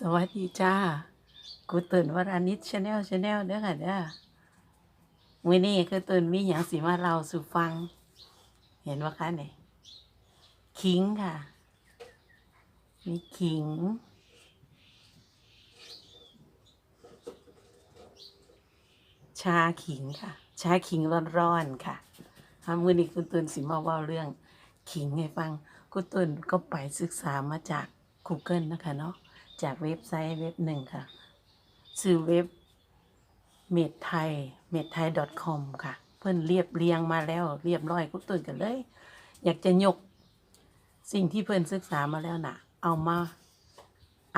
สวัสดีจ้า กูตื่นวรานิชชาแนลชาแนลเด้อค่ะเด้อวันนี้คือตื่นมีอย่างสิมาเราสู่ฟัง เห็นว่าคะเนี่ยขิงค่ะ มีขิง ชาขิงค่ะ ชาขิงร้อนๆค่ะทำมือนี้คุณตุนสิมาเว่าเรื่อง ขิงให้ฟังคุณตุนก็ไปศึกษามาจาก Google นะคะเนาะ จากเว็บไซต์เว็บหนึ่งค่ะชื่อเว็บเมดไทยเมดไทย .com ค่ะ เพิ่นเรียบเรียงมาแล้วเรียบร้อยกุตื่นกันเลย อยากจะยกสิ่งที่เพิ่นศึกษามาแล้วน่ะ เอามา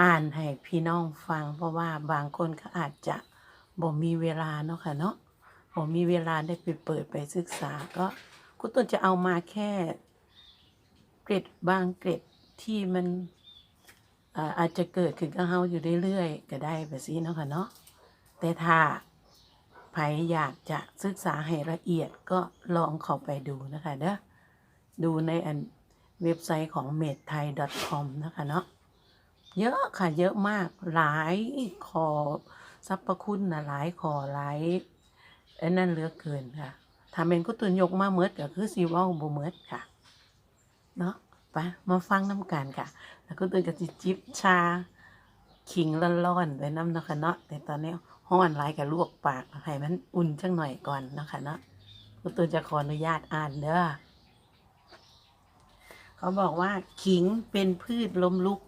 อ่านให้พี่น้องฟัง เพราะว่าบางคนก็อาจจะบ่มีเวลาเนาะค่ะเนาะบ่มีเวลาได้ไปเปิดไปศึกษาก็กุต้นจะเอามาแค่เกร็ดบางเกร็ดที่มัน อาจจะเกิดขึ้นกับเฮาอยู่เรื่อยๆก็ได้แบบนี้เนาะค่ะเนาะแต่ถ้าใครอยากจะศึกษาให้ละเอียดก็ลองเข้าไปดูนะคะเด้อดูในอันเว็บไซต์ของ m a d t h a i c o m นะคะเนาะเยอะค่ะเยอะมากหลายขอสรรพคุณนะหลายขอหลายอ้นั่นเหลือเกินค่ะถ้าเป็นกุตุนยกมาเมิดก็คือซีว่าบ่เมิดค่ะ เนาะ ไปมาฟังน้ำกันค่ะ แล้วก็ตื่นกับจิจิบชา ขิงร้อนๆไว้น้ำเนะคะเนาะแต่ตอนนี้ห้อนหลายกับลวกปากให้มันอุ่นจังหน่อยก่อนนะคะเนาะก็ตื่นจะขออนุญาตอ่านเด้อเขาบอกว่าขิงเป็นพืชล้มลุก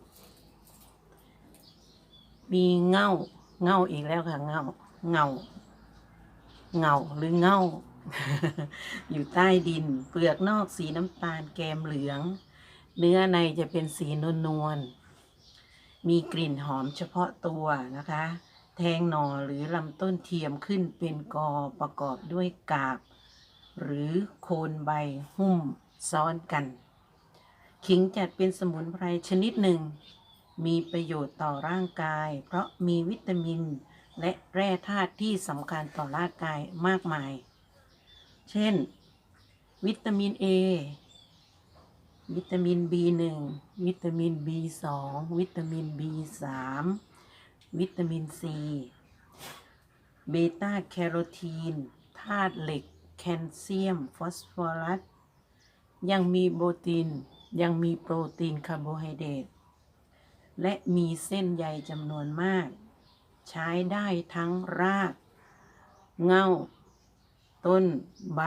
มีเง่าเง่าอีกแล้วค่ะเง่าเงาเงาหรือเง่าอยู่ใต้ดิน เปลือกนอกสีน้ำตาลแกมเหลือง เนื้อในจะเป็นสีนวลนวลๆมีกลิ่นหอมเฉพาะตัวนะคะ แทงหน่อหรือลำต้นเทียมขึ้นเป็นกอประกอบด้วยกาบ หรือโคนใบหุ้มซ้อนกัน ขิงจัดเป็นสมุนไพรชนิดหนึ่ง มีประโยชน์ต่อร่างกาย เพราะมีวิตามิน และแร่ธาตุที่สำคัญต่อร่างกายมากมาย เช่น วิตามิน A วิตามิน B1 วิตามิน B2 วิตามิน B3 วิตามิน C เบต้าแคโรทีน ธาตุเหล็ก แคลเซียม ฟอสฟอรัส ยังมีโปรตีน ยังมีโปรตีนคาร์โบไฮเดรต และมีเส้นใยจำนวนมาก ใช้ได้ทั้งราก เง่าต้น ใบ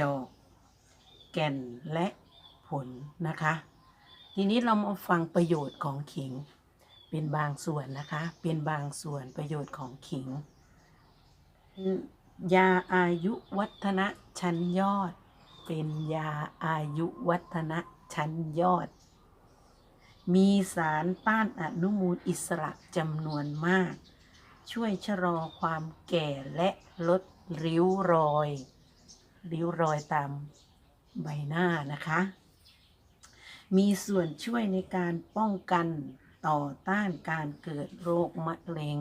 ดอก แก่น และ ผลนะคะ ทีนี้เรามาฟังประโยชน์ของขิง เป็นบางส่วนนะคะ เป็นบางส่วนประโยชน์ของขิง ยาอายุวัฒนะชั้นยอด เป็นยาอายุวัฒนะชั้นยอด มีสารต้านอนุมูลอิสระจำนวนมาก ช่วยชะลอความแก่และลดริ้วรอย ริ้วรอยตามใบหน้านะคะ มีส่วนช่วยในการป้องกันต่อต้านการเกิดโรคมะเร็ง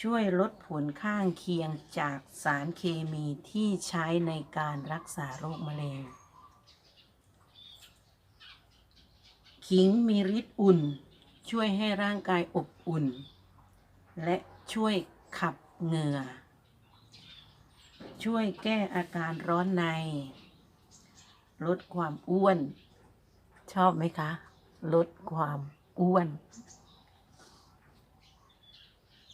ช่วยลดผลข้างเคียงจากสารเคมีที่ใช้ในการรักษาโรคมะเร็ง ขิงมีฤทธิ์อุ่น ช่วยให้ร่างกายอบอุ่น และช่วยขับเหงื่อ ช่วยแก้อาการร้อนใน ลดความอ้วน ชอบไหมคะ ลดความอ้วน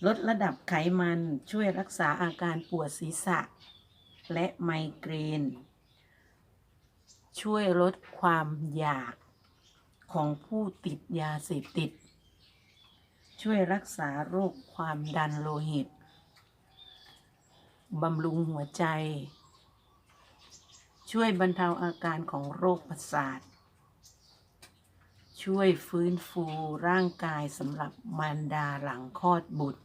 ลดระดับไขมันช่วยรักษาอาการปวดศีรษะ และไมเกรน ช่วยลดความอยากของผู้ติดยาเสพติด ช่วยรักษาโรคความดันโลหิตบำรุงหัวใจ ช่วยบรรเทาอาการของโรคประสาท ช่วยฟื้นฟูร่างกายสำหรับมารดาหลังคลอดบุตร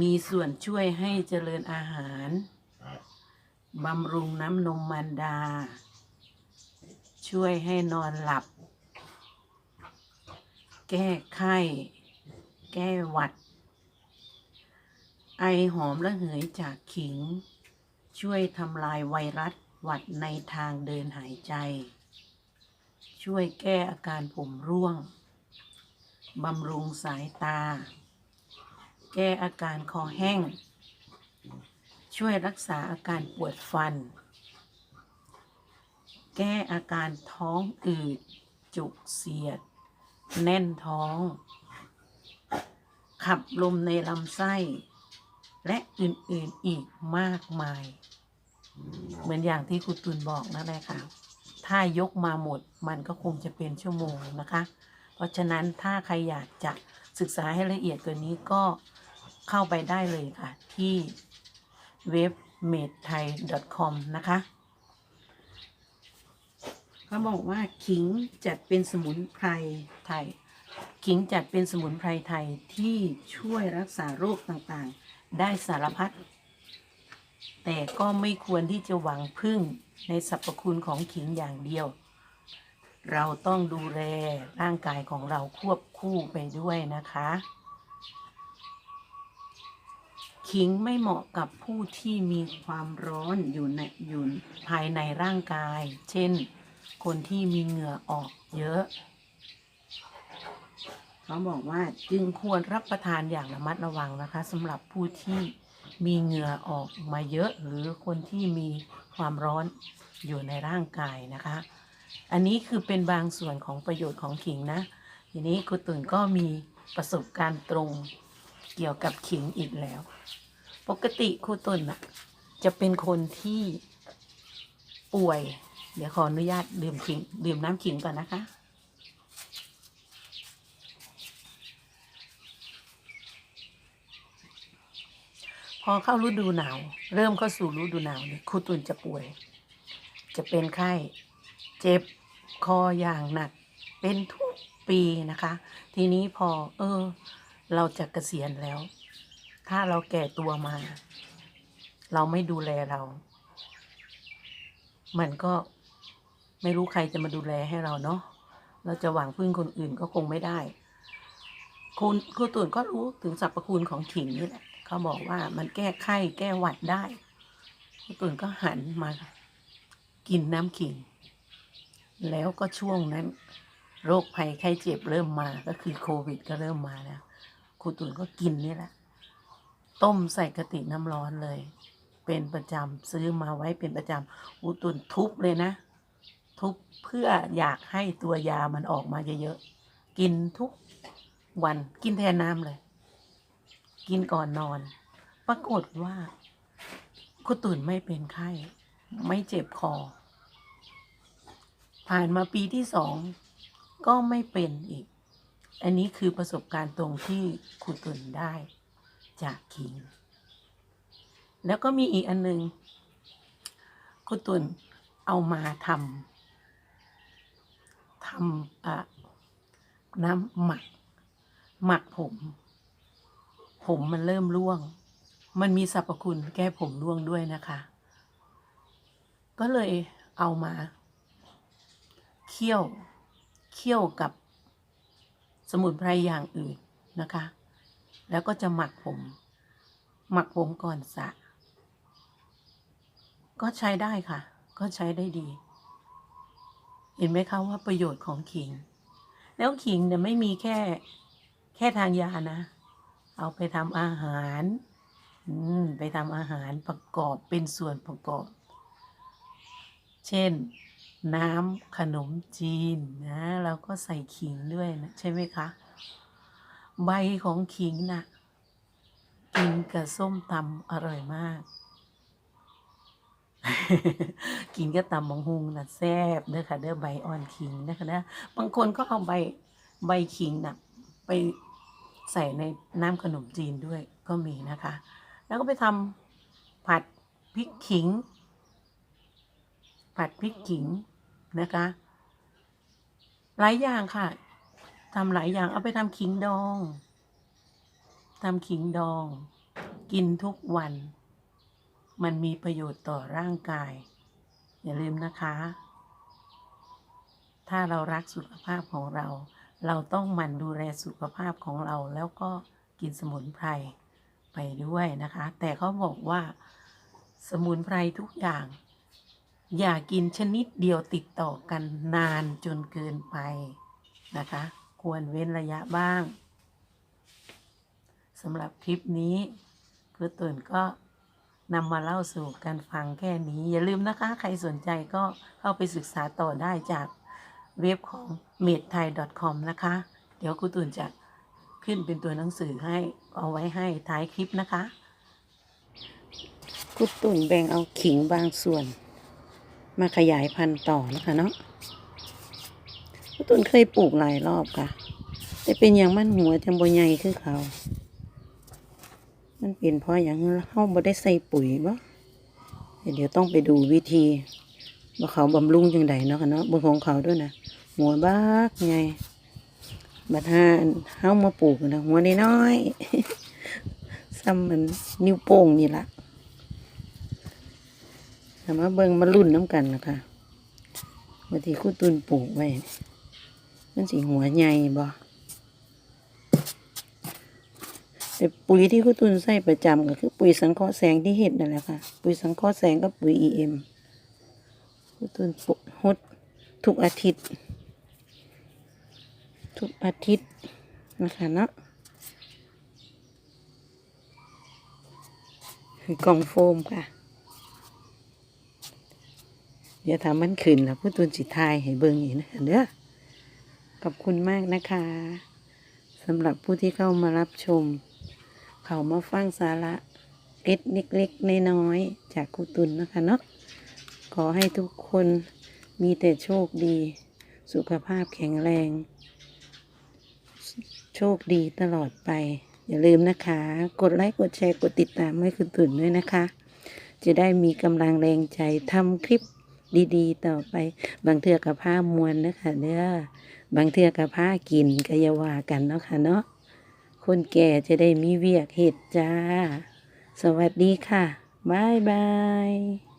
มีส่วนช่วยให้เจริญอาหารบำรุงน้ำนมมารดา ช่วยให้นอนหลับ แก้ไข้ แก้หวัด ไอหอมระเหยจากขิง ช่วยทำลายไวรัสหวัดในทางเดินหายใจ ช่วยแก้อาการผมร่วง บำรุงสายตา แก้อาการคอแห้ง ช่วยรักษาอาการปวดฟัน แก้อาการท้องอืด จุกเสียด แน่นท้อง ขับลมในลำไส้ และอื่นๆอีกมากมาย เหมือนอย่างที่คุณตุนบอกนั่นแหละค่ะ ถ้ายกมาหมดมันก็คงจะเป็นชั่วโมงนะคะ เพราะฉะนั้นถ้าใครอยากจะศึกษาให้ละเอียดกว่านี้ก็เข้าไปได้เลยค่ะ ที่เว็บ m a d e t h a i com นะคะเขาบอกว่าขิงจัดเป็นสมุนไพรไทย ขิงจัดเป็นสมุนไพรไทยที่ช่วยรักษาโรคต่างๆ ได้สารพัด แต่ก็ไม่ควรที่จะหวังพึ่งในสรรพคุณของขิงอย่างเดียว เราต้องดูแลร่างกายของเราควบคู่ไปด้วยนะคะ ขิงไม่เหมาะกับผู้ที่มีความร้อนอยู่ในอยู่ภายในร่างกาย เช่น คนที่มีเหงื่อออกเยอะเขาบอกว่าจึงควรรับประทานอย่างระมัดระวังนะคะสำหรับผู้ที่ มีเหงื่อออกมาเยอะหรือคนที่มีความร้อนอยู่ในร่างกายนะคะ อันนี้คือเป็นบางส่วนของประโยชน์ของขิงนะ ทีนี้ครูตุ่นก็มีประสบการณ์ตรงเกี่ยวกับขิงอีกแล้ว ปกติครูตุ่นะจะเป็นคนที่ป่วย เดี๋ยวขออนุญาตดื่มขิงดื่มน้ำขิงก่อนนะคะ พอเข้าฤดูหนาว เริ่มเข้าสู่ฤดูหนาวเนี่ยครูตุนจะป่วย จะเป็นไข้เจ็บคออย่างหนัก เป็นทุกปีนะคะ ทีนี้พอเออ เราจะเกษียณแล้ว ถ้าเราแก่ตัวมา เราไม่ดูแลเรา มันก็ไม่รู้ใครจะมาดูแลให้เราเนาะเราจะหวังพึ่งคนอื่นก็คงไม่ได้คุณครูตุ่นก็รู้ถึงสรรพคุณของขิงนี่แหละ เขาบอกว่ามันแก้ไข้แก้หวัดได้ครูตุ่นก็หันมากินน้ำขิง แล้วก็ช่วงนั้น โรคภัยไข้เจ็บเริ่มมาก็คือโควิดก็เริ่มมาแล้วครูตุ่นก็กินนี่แหละ ต้มใส่กระติกน้ำร้อนเลย เป็นประจำซื้อมาไว้เป็นประจำครูตุ่นทุบเลยนะ ทุบเพื่ออยากให้ตัวยามันออกมาเยอะๆกินทุกวันกินแทนน้ำเลย กินก่อนนอน ปรากฏว่าคุณตุ่นไม่เป็นไข้ ไม่เจ็บคอ ผ่านมาปีที่สองก็ไม่เป็นอีก อันนี้คือประสบการณ์ตรงที่ครูตุ่นได้จากขิง แล้วก็มีอีกอันหนึงครูตุ่นเอามาทำทำอะน้ำหมัก หมักผม ผมมันเริ่มร่วง มันมีสรรพคุณแก้ผมร่วงด้วยนะคะ ก็เลยเอามาเคี่ยวเคี่ยวกับสมุนไพรอย่างอื่นนะคะ แล้วก็จะหมักผม หมักผมก่อนสระก็ใช้ได้ค่ะ ก็ใช้ได้ดี เห็นไหมคะว่าประโยชน์ของขิง แล้วขิงเนี่ยไม่มีแค่แค่ทางยานะ เอาไปทำอาหารไปทำอาหารประกอบเป็นส่วนประกอบ เช่น น้ำขนมจีนนะเราก็ใส่ขิงด้วยนะใช่ไหมคะ ใบของขิงนะ่ะกินกับส้มตำอร่อยมาก กินกับตำบังฮุงนะแซ่บเด้อค่ะเด้อใบอ่อนขิงนะคะนะบางคนก็เอาใบใบขิงนะ่ะไป ใส่ในน้ำขนมจีนด้วยก็มีนะคะ แล้วก็ไปทำผัดพริกขิง ผัดพริกขิงนะคะ หลายอย่างค่ะทำหลายอย่างเอาไปทำขิงดองทำขิงดอง กินทุกวัน มันมีประโยชน์ต่อร่างกาย อย่าลืมนะคะ ถ้าเรารักสุขภาพของเรา เราต้องหมั่นดูแลสุขภาพของเราแล้วก็กินสมุนไพรไปด้วยนะคะ แต่เขาบอกว่าสมุนไพรทุกอย่าง อย่ากินชนิดเดียวติดต่อกันนานจนเกินไปนะคะ ควรเว้นระยะบ้างสำหรับคลิปนี้คือตุนก็นำมาเล่าสู่กันฟังแค่นี้ อย่าลืมนะคะ ใครสนใจก็เข้าไปศึกษาต่อได้จาก เว็บของ m a d t h a i c o m นะคะ เดี๋ยวครูตุนจะขึ้นเป็นตัวหนังสือให้เอาไว้ให้ท้ายคลิปนะคะครูตุนแบ่งเอาขิงบางส่วน มาขยายพันธุ์ต่อนะคะเนาะครูตุนเคยปลูกหลายรอบค่ะ แต่เป็นอย่างมันหัวจังบ่ใหญ่คือเขา มันเป็นเพราะอย่างเฮาบ่ได้ใส่ปุ๋ยบ่เดี๋ยวต้องไปดูวิธีว่าเขาบำรุงจังไดเนาะค่ะเนาะบิ่งของเขาด้วยนะ หัวบักไงบัดหาเฮามาปลูกนะหัวน้อยๆซ้ำมันนิ้วโป้งนี่ละแต่มาเบิงมารุ่นน้ำกันนะคะบางทีคู่ตุนปลูกไว้มันสิหัวใหญ่บ่แต่ปุ๋ยที่คุณตุนใส่ประจำก็คือปุ๋ยสังเคราะห์แสงที่เห็ดนั่นแหละค่ะ ปุ๋ยสังเคราะห์แสงกับปุ๋ย EM คุณตุนปลูกฮดทุกอาทิตย์ ทุกอาทิตย์นะคะเนาะกล่องโฟมค่ะ เดี๋ยวทำมันขึ้นแล้วผู้ตุนสิตไทยให้เบิ่งอีกนะเด้อขอบคุณมากนะคะสำหรับผู้ที่เข้ามารับชม เขามาฟังสาระเล็ดเล็กๆน้อยๆจากครูตุนนะคะเนาะขอให้ทุกคนมีแต่โชคดี สุขภาพแข็งแรง โชคดีตลอดไป อย่าลืมนะคะ กดไลค์กดแชร์กดติดตามให้คุณตุ่นด้วยนะคะ จะได้มีกำลังแรงใจทำคลิปดีๆ ต่อไป บางเทือกับผ้ามวลนะคะเด้อบางเทือกับผ้ากินก็อย่าว่ากันเนาะค่ะเนาะคนแก่จะได้มีเวียกเห็ดจ้า สวัสดีค่ะบ๊ายบาย